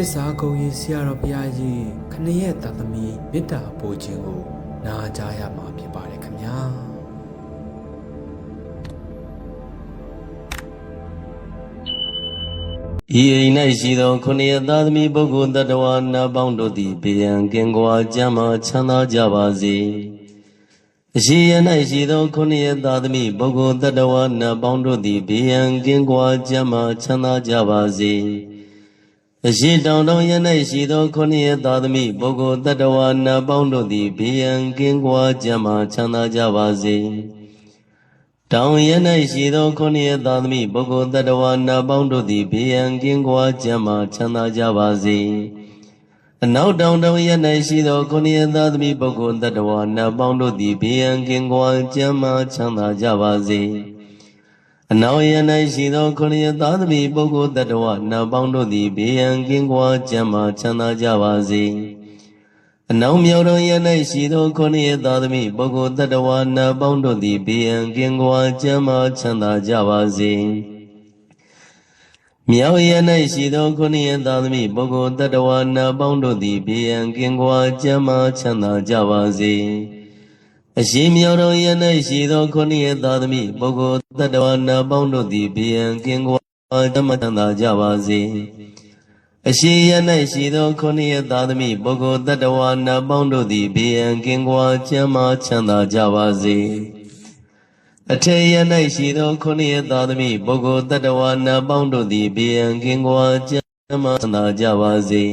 သစ္စာကုံရင်ဆရာတော်ဘုရားကြီးခဏရဲ့တသမီမေတ္တာပို့ခြင်းကိုနာကြားရမှာဖြစ်ပါတယ်ခင်ဗျာဤအိမ်၌ရှိသောခொနည်းသားသမီးပုဂ္ဂိုလ်တ attva နာပေါင်းတို့သည်ဘေးရန်ကင်းကွာကြမ်းမှချမ်းသာကြပါစေအရှိယ၌ရှိသောခொနည်းသားသမီးပုဂ္ဂိုလ်တ attva နာပေါင်းတို့သည်ဘေးရန်ကင်းကွာကြမ်းမှချမ်းသာကြပါစေ အရှိတောင်တောင်ရ၌ရှိသောခொနည်းသားသမီးပုဂ္ဂိုလ်တ attva နာပေါင်းတို့သည်ဘေးရန်ကင်းကွာကြမ်းမှချမ်းသာကြပါစေတောင်ရ၌ရှိသောခொနည်းသာသမီပုဂ္ဂိုလ်တ attva နာပေါင်းတို့သည်ဘေးရန်ကင်းကွာကြမ်းမှချမ်းသာကြပါစေအနောက်တောင်တောင်ရ၌ရှိသောခொနည်းသာသမီပုဂ္ဂိုလ်တ attva နာပေါင်းတို့သည်ဘေးရန်ကင်းကွာကြမ်းမှချမ်းသာကြပါစေ အနောက်ရ၌ရှိသောခொနည်းသာသမီပုဂ္ဂိုလ်တ attva နာပေါင်းတို့သည်ဘေးရန်ကင်းကွာကြမ်းမှချမ်းသာကြပါစေအနောက်မြောက်တော်ရ၌ရှိသောခொနည်းသာသမီပုဂ္ဂိုလ်တ attva နာပေါင်းတို့သည်ဘေးရန်ကင်းကွာကြမ်းမှချမ်းသာကြပါစေမြောက်ရ၌ရှိသောခொနည်းသာသမီပုဂ္ဂိုလ်တ attva နာပေါင်းတို့သည်ဘေးရန်ကင်းကွာကြမ်းမှချမ်းသာကြပါစေ အရှိမြောက်တော်ရ၌ရှိသောခொနည်းသာသမီပုဂ္ဂိုလ်တ attva နာပေါင်းတို့သည်ဘေးရန်ကင်းကွာကြမ်းမှချမ်းသာကြပါစေအရှိရ၌ရှိသောခொနည်းသာသမီပုဂ္ဂိုလ်တ attva နာပေါင်းတို့သည်ဘေးရန်ကင်းကွာကြမ်းမှချမ်းသာကြပါစေအထေရ၌ရှိသောခொနည်းသာသမီပုဂ္ဂိုလ်တ attva နာပေါင်းတို့သည်ဘေးရန်ကင်းကွာကြမ်းမှချမ်းသာကြပါစေ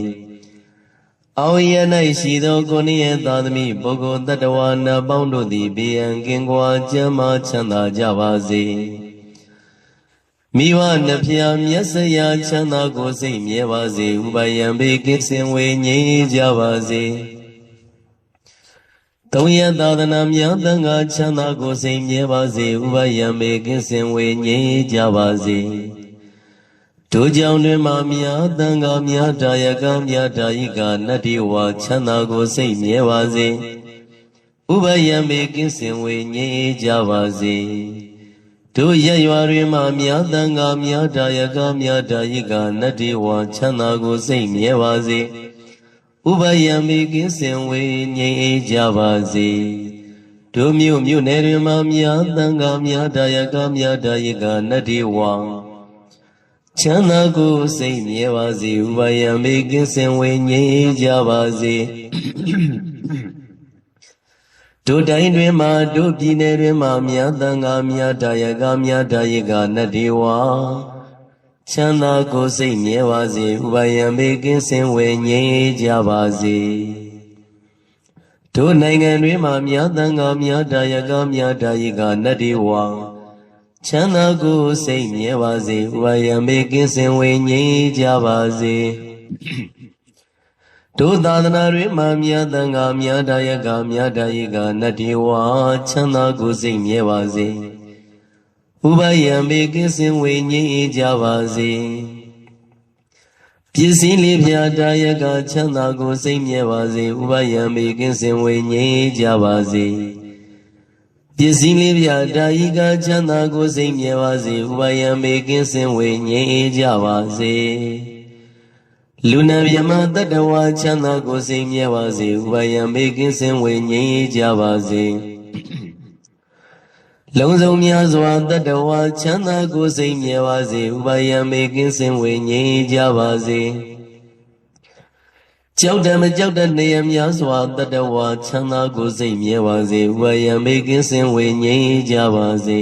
အောင်ရ၌ရှိသောခொနည်းသာသမီပုဂ္ဂိုလ်တ attva နာပေါင်းတို့သည်ဘေးရန်ကင်းကွာကြမ်းမှချမ်းသာကြပါစေမိဘနှဖျားမျက်စရာချမ်းသာကိုစိတ်မြဲပါစေဥပယံဘေကင်းစင်ဝေငြိမ်းကြပါစေသုံးရသာသနာများတန်ခါချမ်းသာကိုစိတ်မြဲပါစေဥပယံဘေကင်းစင်ဝေငြိမ်းကြပါစေ တို့ကြောင့်တွင်မှများတန်ခါများတာယကများတာယိကနတ္တိဝါချမ်းသာကိုစိတ်မြဲပါစေဥပယံဘေကင်းစင်ဝေငြိမ်းကြပါစေတို့ရရွာတွင်မှမြာတန်ကမြာတာယကမြာတာယိကနတ္တိဝါချမ်းသာကိုစိတ်မြဲပါစေဥပယံမိကင်းစင်ဝေငြိမ်အေးကြပါစေတို့မြို့မြို့နယ်တွင်မှမြာတန်ကမြာတာယကမြာတာယိကနတ္တိဝါ ချမ်းသာကိုစိတ်မြဲပါစေဥပယံမိကင်းစင်ဝေငြိမ်အေးကြပါစေတို့တိုင်းတွင်မှတို့ပြည်နယ်တွင်မှမြတ်တန်ခါမြတ်တာယကမြတ်တာယကနတ္တိဝါချမ်းသာကိုယ်စိတ်မြဲပါစေဥပယံဘေကင်းစင်ဝေငြိမ်းကြပါစေတို့နိုင်ငံတွင်မှမြတ်တန်ခါမြတ်တာယကမြတ်တာယကနတ္တိဝါ ချမ်းသာကိုယ်စိတ်မြဲပါစေဥပယံဘေကင်းစင်ဝေငြိမ်းကြပါစေတို့သာသနာတွင်မှမြတ်တန်ခါမြတ်တာယကမြတ်တာယကနတ္တိဝါချမ်းသာကိုယ်စိတ်မြဲပါစေဥပယံဘေကင်းစင်ဝေငြိမ်းကြပါစေပစ္စည်းလေးဖြာတာယကချမ်းသာကိုယ်စိတ်မြဲပါစေဥပယံဘေကင်းစင်ဝေငြိမ်းကြပါစေ ပစ္စည်းလေးဖြာတာယကချမ်းသာကိုယ်စိတ်မြဲပါစေဥပယံဘေကင်းစင်ဝေငြိမ်းကြပါစေလူနာမြမတတ္တဝါချမ်းသာကိုစိတ်မြဲပါစေဥပယံဘေကင်းစင်ဝေငြိမ်းကြပါစေလုံးစုံများစွာတတ္တဝါချမ်းသာကိုစိတ်မြဲပါစေဥပယံဘေကင်းစင်ဝေငြိမ်းကြပါစေ ကြောက်တယ်မကြောက်တဲ့နေရများစွာတတ္တဝါချမ်းသာကိုစိတ်မြဲပါစေဥပယံဘေကင်းစင်ဝေငြိမ်းကြပါစေ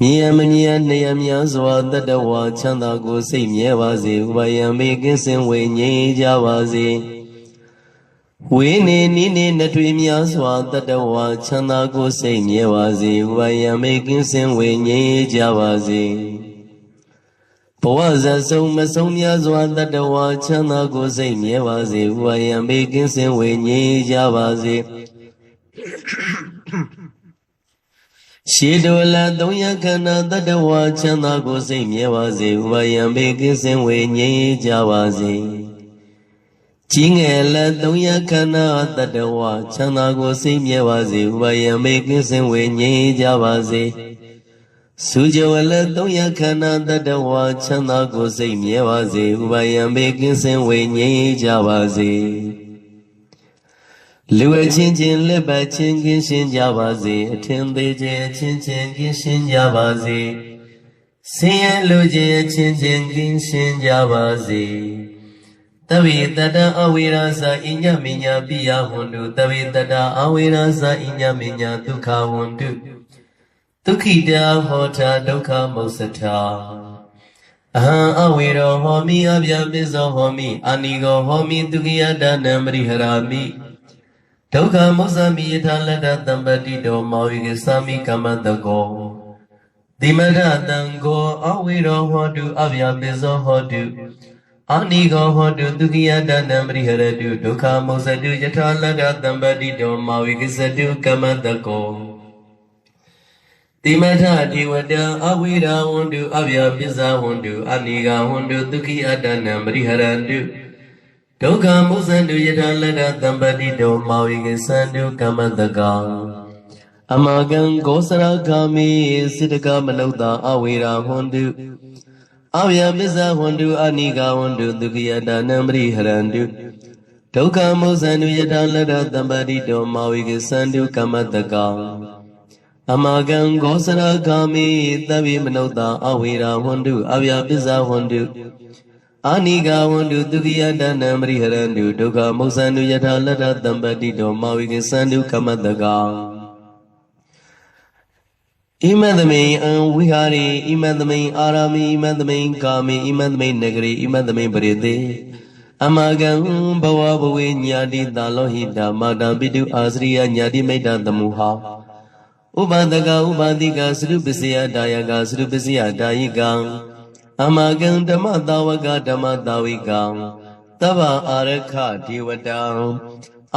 မြင်ရမမြင်ရနေရများစွာတတ္တဝါချမ်းသာကိုစိတ်မြဲပါစေဥပယံမေကင်းစင်ဝေငြိမ်းကြပါစေဝိနေနိနေနထွေများစွာတတ္တဝါချမ်းသာကိုစိတ်မြဲပါစေဥပယံမေကင်းစင်ဝေငြိမ်းကြပါစေ ဘဝဇဆုံးမဆုံးများစွာတတ္တဝါချမ်းသာကိုစိတ်မြဲပါစေဥပယံမေကင်းစင်ဝေငြိမ်းကြပါစေရှေတောလသုံးရခန္ဓာတတ္တဝါချမ်းသာကိုစိတ်မြဲပါစေဥပယံဘေကင်းစင်ဝေငြိမ်းကြပါစေကြီးငယ်လက်သုံးရခန္ဓာတတ္တဝါချမ်းသာကိုစိတ်မြဲပါစေဥပယံဘေကင်းစင်ဝေငြိမ်းကြပါစေ စုကြဝလသုံးရခန္ဓာတတဝါချမ်းသာကိုယ်စိတ်မြဲပါစေဥပါယံဘေကင်းစင်ဝေငြိမ်းကြပါစေလူအချင်းချင်းလက်ပတ်ချင်းကင်းရှင်းကြပါစေအထင်သေးခြင်းအချင်းချင်းကင်းရှင်းကြပါစေဆင်းရဲလူချင်းအချင်းချင်းကင်းရှင်းကြပါစေတဝိတတအဝိရာဇာအိညမိညာပိယဟွန်တုတဝိတတအဝိရာဇာအိညမိညာဒုက္ခဟွန်တု ဒုက္ခိတဟောတာဒုက္ခမုစ္စထာအဟံအဝေရောဟောမိအဗျာပိဇောဟောမိအာနိကောဟောမိဒုက္ခိယတနံပရိဟရာမိဒုက္ခမုစ္စမိယထာလတ္တတံပတိတောမောဝိကသမိကမ္မတကောတိမရတံကိုအဝေရောဟောတုအဗျာပိဇောဟောတုအာနိကောဟောတုဒုက္ခိယတနံပရိဟရတုဒုက္ခမုစ္စတုယထာလတ္တတံပတိတောမောဝိကသတုကမ္မတကော တိမထဒေဝတံအဝိရာဝန္တုအဗျာပစ္စာဝန္တုအနိဂဝန္တုဒုက္ခိအတ္တနံပရိဟရန္တုဒုက္ခမုစ္ဆန္တုယထာလတ္တသံပတိတောမောဝိကသန္တုကမ္မတကံအမကံဂောစရဂာမိစိတကမနုဿာအဝိရာဝန္တုအဗျာပစ္စာဝန္တုအနိဂဝန္တုဒုက္ခိအတ္တနံပရိဟရန္တုဒုက္ခမုစ္ဆန္တုယထာလတ္တသံပတိတောမောဝိကသန္တုကမ္မတကံ အမကံဂောစရဂာမိသဗ္ဗေမနုဿာအဝေရာဝန္တုအဗျာပစ္စာဝန္တုအာနိဂဝန္တုဒုက္ခိယတနံပရိဟရန္တုဒုက္ခမုစ္ဆန္တုယထာလတ္တတံပတိတောမာဝိကေသန္တုကမ္မတကံဣမသမိန်အံဝိဟာရိဣမသမိန်အာရာမိဣမသမိန်ကာမိဣမသမိန်နဂရိဣမသမိန်ပရိသေအမကံဘဝဘဝေညာတိတာလောဟိတာမာတာပိတုအာစရိယညာတိမိတ်တသမှုဟာ ဥပဒကဥပါတိကသရုပစ္စယတာယကသရုပစ္စယတာယိကံအမကံဓမ္မတာဝကဓမ္မတာဝိကံတဗ္ဗအာရခဒေဝတံ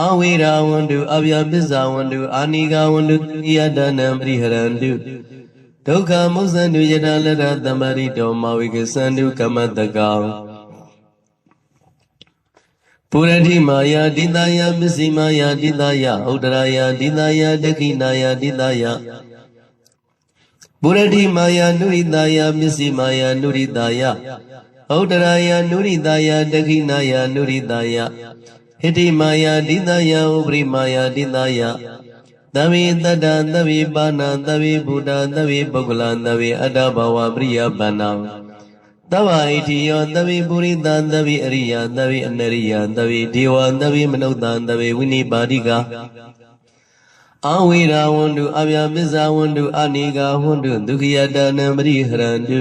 အဝိရာဝန္တုအဗျာပစ္ဆဝန္တုအာနိကဝန္တုယတနံပရိဟရန္တုဒုက္ခမုစ္ဆန္တုယတလရသမ္ပရိတောမဝိကသန္တုကမ္မတကံ ပုရတိမာယာဒိတာယပစ္စည်းမာယာဒိတာယဥဒ္ဒရာယဒိတာယဒက္ခိနာယဒိတာယပုရတိမာယာနုရိတာယပစ္စည်းမာယာနုရိတာယဥဒ္ဒရာယနုရိတာယဒက္ခိနာယနုရိတာယဟိတိမာယာဒိတာယဥပရိမာယာဒိတာယသဗ္ဗေတတ္တသဗ္ဗေပါဏသဗ္ဗေဘုဒ္ဓသဗ္ဗေပုဂ္ဂလသဗ္ဗေအတ္တဘဝပရိယပန္နံ သဗ္ဗဣတိယောသဗ္ဗေပုရိသသဗ္ဗေအရိယသဗ္ဗေအနရိယသဗ္ဗေဒေဝသဗ္ဗေမနုဿသဗ္ဗေဝိနိပါတိကအဝိရာဝန္တုအဗျာပစ္ဆဝန္တုအနိဂဝန္တုဒုက္ခိယတနံပရိဟရန္တု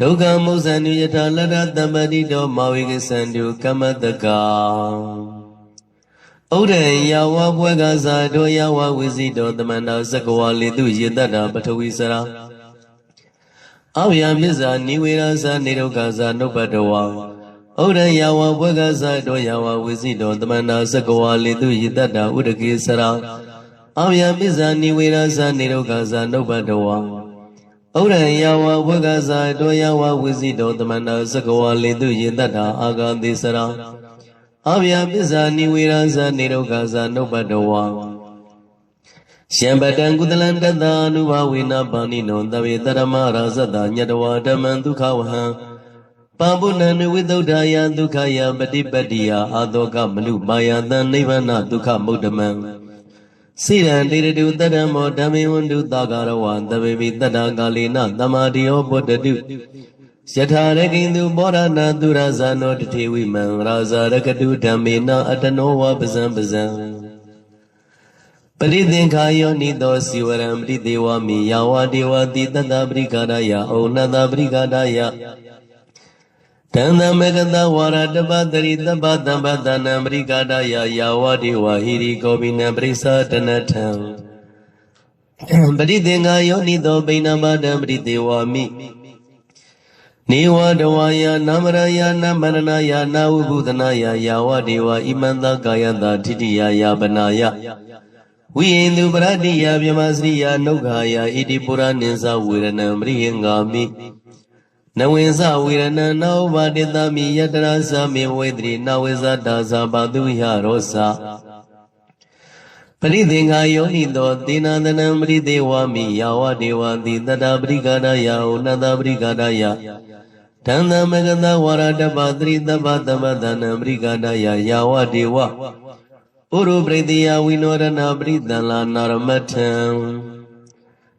ဒုက္ခမုစ္ဆန္တုယထာလတ္တတမ္ပတိတောမာဝိကသန္တုကမ္မတကံဩဒံယဝဘွဲကသာတောယဝဝိစီတောတမန္တာသကဝါလေတုယေတ္တပထဝီစရာ အဝယမစ္ဆာနိဝေရဇာနေရုက္ခဇာနုပတဝါဩဒံယဝဘွဲကသာတောယဝဝိစီတောတမန္တာသကဝါလေတုယေတ္တဥဒကေစရာအဝယမစ္ဆာနိဝေရဇာနေရုက္ခဇာနုပတဝါဩရံယဝဝကဇာတောယဝဝိစီတောတမန္တသကဝလေတုယေတ္တာအာဂတိစရာအဗျာပစ္စာနိဝေရဇာနေရုက္ခဇာနုပတဝါ ရှံပတံကုသလံတတ္တာအနုဘဝေနပါဏိနောတဝေတရမရာဇတညတဝါဓမ္မံဒုက္ခဝဟံပါပုဏ္ဏနဝိသုဒ္ဓာယဒုက္ခယပฏิပတ္တိယအာသောကမနုမာယတံနိဗ္ဗာနဒုက္ခမုဒ္ဓမံစိရန်တိရတုတတ္တမောဓမ္မေဝန္တုသာဂရဝံသဗ္ဗေမိတတ္တာကာလေနသမာတိယောဘောတတုယထာရကိန္တုဘောရဏသူရဇာနောတထေဝိမံရာဇာရကတုဓမ္မေနအတနောဝပဇံပဇံ ပရိသင်္ခာယောနိသောစီဝရံပရိသေဝမိယာဝဒေဝတိတတ္တပရိကာရယဩနတပရိကာရယတန္တမေကတဝါရတပတရိတပ္ပတံပတနံပရိကာဒယာယာဝတိဝဟိရိကောပိနံပရိသတနထံပရိသင်္ဃာယောနိသောပိဏမတံပရိသေဝမိနေဝတဝါယနာမရယနာမရဏယနာဝုဘုဒနာယယာဝတိဝဣမန္တကာယတာထိတိယယာပနာယ ဝိယင်သူပရတိယမြမစရိယနုခာယဣတိပုရနိသဝေရဏံပရိယင်္ဂာမိနဝိဇဝေရဏနောဘာတိတမိယတရာသမေဝေတရိနဝိဇတာဇာပါတုယရောသပရိသင်္ခာယောနိသောသေနာသနံပရိသေဝမိယာဝဒေဝတိတတပရိကာရယဩနတပရိကာရယဒန္တမဂတဝရတပသရိတပတပဒနံပရိကာရယယာဝဒေဝ ဥရုပရိသေယဝိနောရဏပရိသံလာနာရမထံ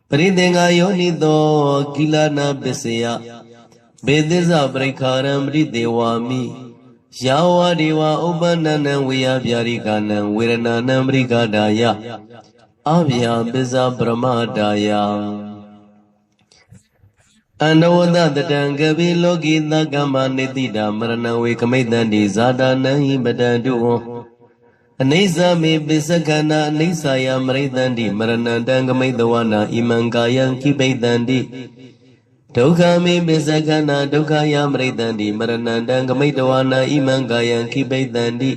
ပရိသင်္ခာယောနိသောကိလနာပစ္စယဘေသစ္စပရိခာရံပရိသေဝမိယာဝဒေဝဥပ္ပန္နနံဝေယဗျာရိကနံဝေရဏနံပရိကာဒါယအဗျာပစ္စပရမတာယအနဝတတတံကပိလောကိသကမ္မနိတိတာမရဏဝေကမိတ္တန္တိဇာတာနံဟိပတံတုဝံ အနိစ္စမေပစ္စကနာအနိစ္စယမရိတန္တိမရဏံတံကမိတဝနာဣမံကာယံခိပိတန္တိဒုက္ခမေပစ္စကနာဒုက္ခယမရိတန္တိမရဏံတံကမိတဝနာဣမံကာယံခိပိတန္တိ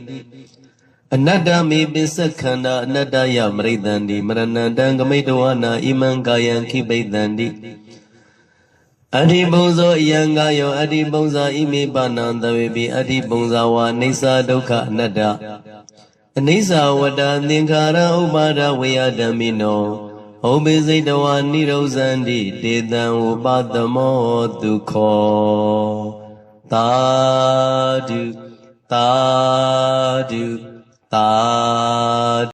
အနတ္တမေပစ္စခန္ဓာအနတ္တယမရိတန္တိမရဏံတံကမိတဝနာဣမံကာယံခိပိတန္တိအတ္တိပုံဇောအယံကာယောအတ္တိပုံဇာဣမိပါဏံသဝေပိအတ္တိပုံဇာဝါအိဋ္ဌဒုက္ခအနတ္တ အနိစ္စဝတ္တသင်္ခါရဥပါဒဝေယဓမ္မိနောဟောပိစိတဝါနိရောဇန္တိတေတံဥပသမောဒုခောသာဓုသာဓုသာ